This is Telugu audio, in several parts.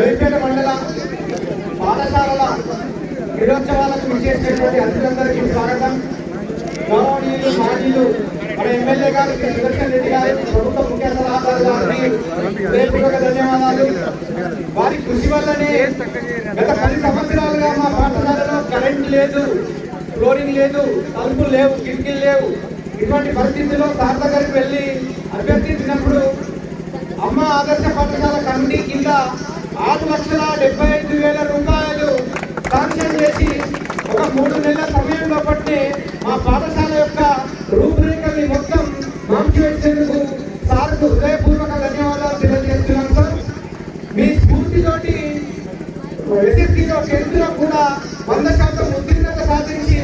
నవీపేట మండల పాఠశాలల క్రీడోత్సవాలకు విచ్చేసినటువంటి అతిథులందరికీ స్వాగతం. గౌరవనీయులు మాజీలు మన ఎమ్మెల్యే గారు శ్రీ సుదర్శన్ రెడ్డి గారు ప్రభుత్వ ముఖ్య సలహాదారు గారికి ధన్యవాదాలు. వారి కృషి వల్లనే గత పది సంవత్సరాలుగా మా పాఠశాలలో కరెంట్ లేదు ఫ్లోరింగ్ లేదు తలుపులు లేవు కిటికీలు లేవు. ఇటువంటి పరిస్థితుల్లో సార్ దగ్గరికి వెళ్ళి అభ్యర్థించినప్పుడు అమ్మ ఆదర్శ పాఠశాల కమిటీ కింద ఆరు లక్షల డెబ్బై ఐదు వేల రూపాయలు శాంక్షన్ చేసి ఒక మూడు నెలల సమయంలో పట్టే మా పాఠశాల యొక్క రూపురేఖల్ని మొత్తం మార్చివేసేందుకు సార్కు హృదయపూర్వక ధన్యవాదాలు తెలియజేస్తున్నాం సార్. మీ స్ఫూర్తితోటి ఎస్ఎస్సీలో టెన్త్లో కూడా వంద శాతం ఉత్తీర్ణత సాధించి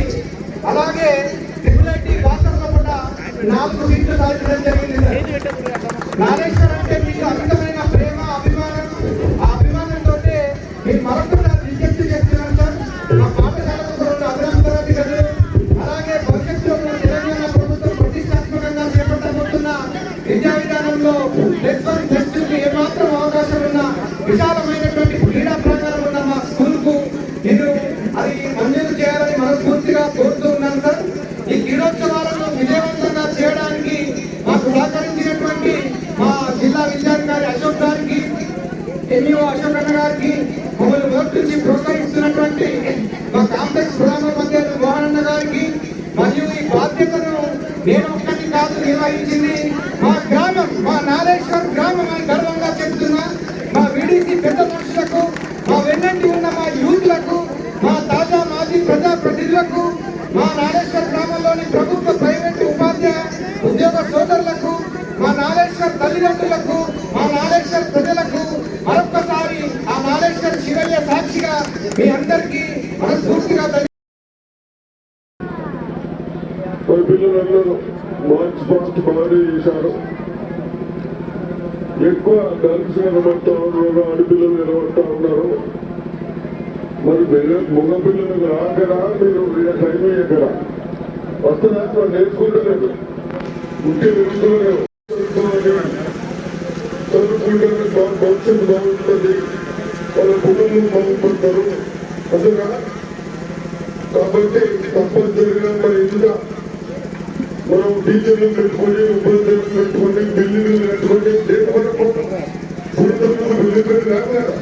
అలాగే ట్రిపుల్ ఐటీ భాషలో కూడా నాలుగు సీట్లు సాధించడం జరిగింది సార్. నాగేశ్వర్ అంటే మీకు అమితమైన ఎంఈఓ అశోక్ గారికి మమ్మల్ని ఓటు నుంచి ప్రోత్సహిస్తున్నటువంటి మా కాంప్లెక్స్ ప్రధాన మోహన్ మోహనన్న గారికి మరియు ఈ బాధ్యతను నేను ఒక్కటి కాదు నిర్వహించింది మా గ్రామం మా నాగేశ్వర్ గ్రామం అని గర్వం చెప్తున్నా నాలేశ్వర్ తల్లిదండ్రులకు మా నాలేశ్వర్ ప్రజలకు మరొక్కసారి ఆ నాలేశ్వర్ శివయ్య సాక్షిగా మీ అందరికీ మనస్ఫూర్తిగా ధన్యవాదాలు. మన పిల్లలందరూ మార్చ్ పాస్ట్ బాగానే చేశారు ఎక్కువ గర్ల్స్ నిలబడతా ఉన్నారు ఆడపిల్లలు నిలబడతా ఉన్నారు. మరి వేరే మగ పిల్లలకు రాకరా మీరు టైం ఎక్కడా? వస్తున్నా వాళ్ళు నేర్చుకుంటలేదు ఉంటే నేర్చుకోలేరు చదువుకుంటే భవిష్యత్తు బాగుంటుంది. వాళ్ళ కుటుంబం బాగుపడతారు. అందుగా కాబట్టి తప్పనిసరిగా మరి ఇంత మనం టీచర్లు పెట్టుకొని ఉపాధ్యాయులు పెట్టుకొని బిల్డింగ్లు పెట్టుకొని దేని వరకు పూర్తవుతున్న బిల్డింగ్ కాదు కదా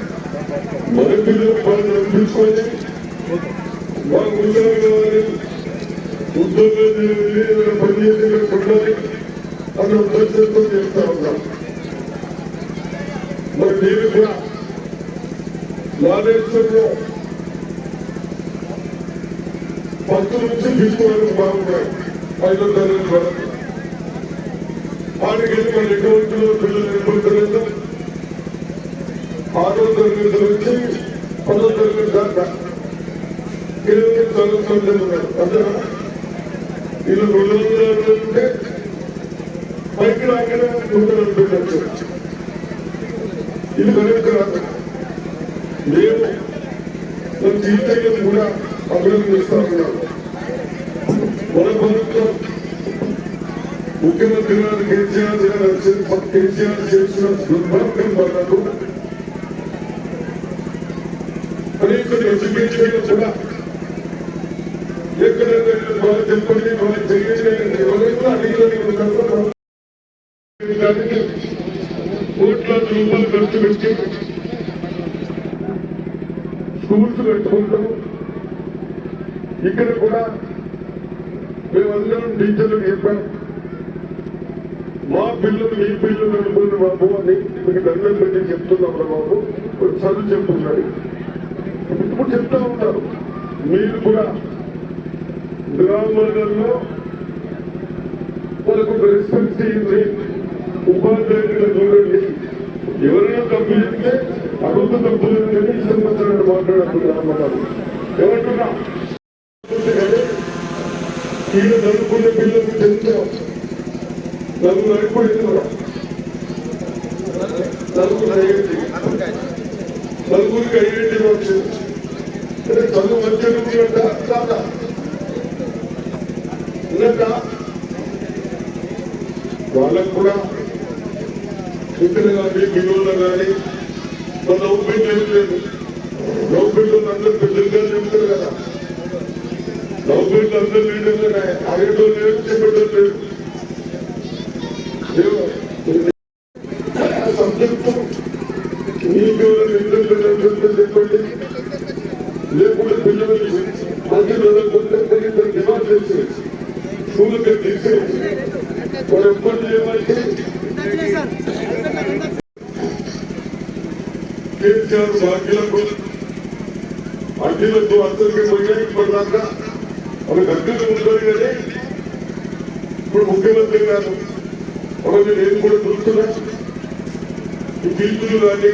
మన పిల్లలు వాళ్ళు అనిపించుకొని మా ఉద్యోగం కావాలి ఉద్యోగం చేయాలి ఏదైనా పని చేసి ఉండాలి అన్న ఉద్దేశంతో చేస్తా ఉన్నాం మరి నేను కూడా నాలేశ్వరంలో ఫస్ట్ నుంచి ఫిఫ్త్ వరకు బాగున్నాయి ఐదో తరగతి వరకు ఆడికి మన ఎటువంటి పిల్లలు నిలబడలేదు ఆరో తరగతి నుంచి పదో తరగతి దాకా కేవలం చదువుతుంటే ఉన్నారు అంతేనా ఇది రెండు వందల ఉంటే పైకి రాకనే నూట నలభై లక్షలు ఇది కరెక్ట్ కాదు మేము మన టీచర్లను కూడా అభినందిస్తా ఉన్నాం మన ముఖ్యమంత్రి గారు కేసీఆర్ కేసీఆర్ చేసిన దుర్మార్గం వరకు కనీసం ఎడ్యుకేషన్ కూడా ఎక్కడైనా బాగా చెప్పండి బాగా చేయండి ఎవరైనా అడిగిన దానికి కోట్లాది రూపాయలు ఖర్చు పెట్టి స్కూల్స్ పెట్టుకుంటాం ఇక్కడ కూడా మేమందరం టీచర్లు చెప్పాం మా పిల్లలు మీ పిల్లలు అనుకున్న బాబు అని మీకు దండం పెట్టి చెప్తున్నాం బాబు. ఒక చదువు చెప్తున్నాడు ఇప్పుడు చెప్తా ఉంటారు. మీరు కూడా గ్రామాలలో వాళ్ళకు రెస్పెక్ట్ ఇవ్వండి ఉపాధ్యాయులుగా చూడండి ఎవరైనా తప్పు చెప్తే అడుగుతూ తప్పు లేదని ఈ సంవత్సరాన్ని మాట్లాడుతున్నారు ఏమంటున్నా వీళ్ళు చదువుకునే పిల్లలకు తెలుసు నలుగురు అయిపోయింది నలుగురు అయ్యేది నలుగురికి అయ్యేది వచ్చింది అంటే చదువు మంచిగా ఉందంట కాదా వాళ్ళకు కూడా ఇద్దరు కానీ పిల్లలు కానీ మన నౌబిల్ ఏం లేదు. నౌబిల్ అందరూ పెద్దలుగా చెప్తారు కదా. నౌబిల్ అందరూ లీడర్లు అరవై లేదు చెప్పడం లేదు సబ్జెక్టు మీకు ఇద్దరు చెప్పండి లేకుంటే పిల్లలు మంచి చదువుకుంటే ఇద్దరు డిమాండ్ చేసి స్కూల్కి తీసేసి వాడు ఎప్పుడు ఏమంటే కేసీఆర్ భాగ్యులకు అడ్డీలకు అందరికీ పోయినా ఇప్పటిదాకా ఒక గడ్డలు ఉంటుంది కానీ ఇప్పుడు ముఖ్యమంత్రి గారు ఒకటి నేను కూడా చూస్తున్నా. ఈ ఫీజులు కానీ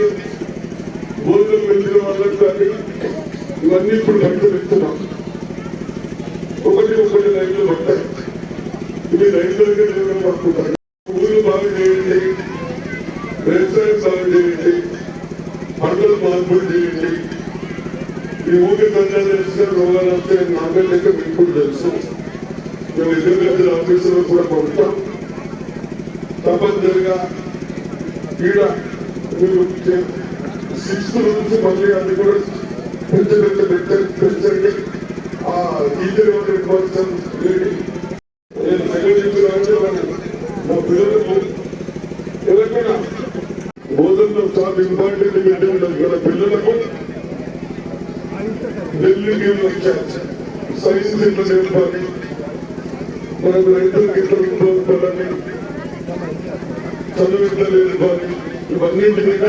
భోజనం వెళ్ళిన వాళ్ళకు కానీ ఇవన్నీ ఇప్పుడు ఖర్చు పెడుతున్నాం ఒకటి ఒకటి లైన్లు పడతాయి. ఇవి రైతులకి దూరం పడుతుంటారు ఊళ్ళు బాగా చేయండి. వ్యవసాయం బాగా చేయండి. పంటలు మార్పులు చేయండి. ఈ ఊరి దండాలు తెలిసిన రోగాలు వస్తే నాకే లెక్క మీకు కూడా తెలుసు. మేము ఎదురు ఆఫీసులో కూడా పంపుతాం. తప్పనిసరిగా ఈడ మీరు సిక్స్త్ నుంచి మళ్ళీ అది కూడా పెద్ద పెద్ద పెద్ద పెంచండి ఆ టీచర్ ఇన్ఫర్మేషన్ లేని నేను సెక్రటరీ రాజు మా పిల్లలకు ఎవరికైనా బోధనలో చాలా ఇంపార్టెంట్ మీటింగ్ మన పిల్లలకు ఢిల్లీకి వచ్చారు సైన్స్ ఎట్లా నేర్పాలి మనకు రైతులకు ఎట్లా ఉపయోగపడాలి చదువు ఎట్లా నేర్పాలి ఇవన్నింటి మీద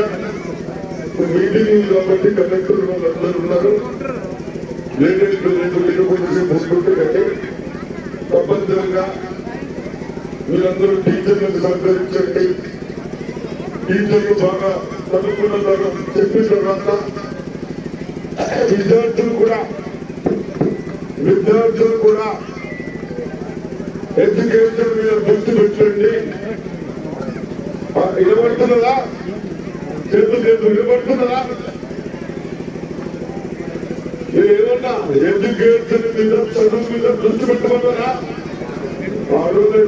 మీటింగ్ కాబట్టి కలెక్టర్ వాళ్ళందరూ ఉన్నారు లేటెస్ట్ రెండు వేల పోసుకుంటే కానీ తప్పనిసరిగా మీరందరూ టీచర్లకు సహకరించండి టీచర్లు బాగా చదువుకున్న తర్వాత చెప్పిన తర్వాత విద్యార్థులు కూడా విద్యార్థులు కూడా ఎడ్యుకేషన్ మీద దృష్టి పెట్టండి. నిలబడుతున్నదా? వినబడుతున్నదా చేతులు చేతులు వినబడుతున్నదా మీరు ఏమన్నా ఎడ్యుకేషన్ మీద చదువు మీద దృష్టి పెట్టమన్నారా ఆరోగ్య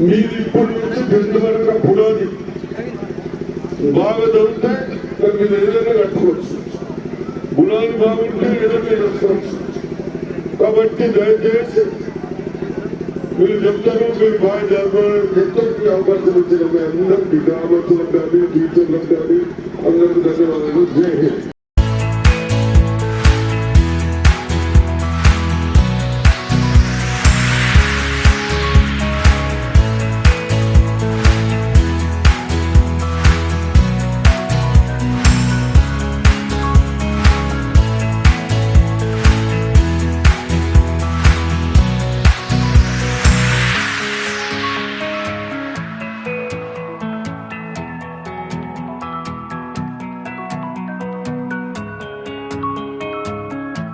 మీరు ఇప్పటి నుంచి టెన్త్ వరకు పునాది బాగా చదివితే మీరు ఏదైనా కట్టుకోవచ్చు. కులాలు బాగుంటే ఏదో కాబట్టి దయచేసి మీరు చెప్తారు మీరు బాగా జరపాలని అవకాశం వచ్చిన మీ అందరికీ గ్రామస్తులకు కానీ టీచర్లకు కానీ అందరికీ ధన్యవాదాలు. జై హింద్.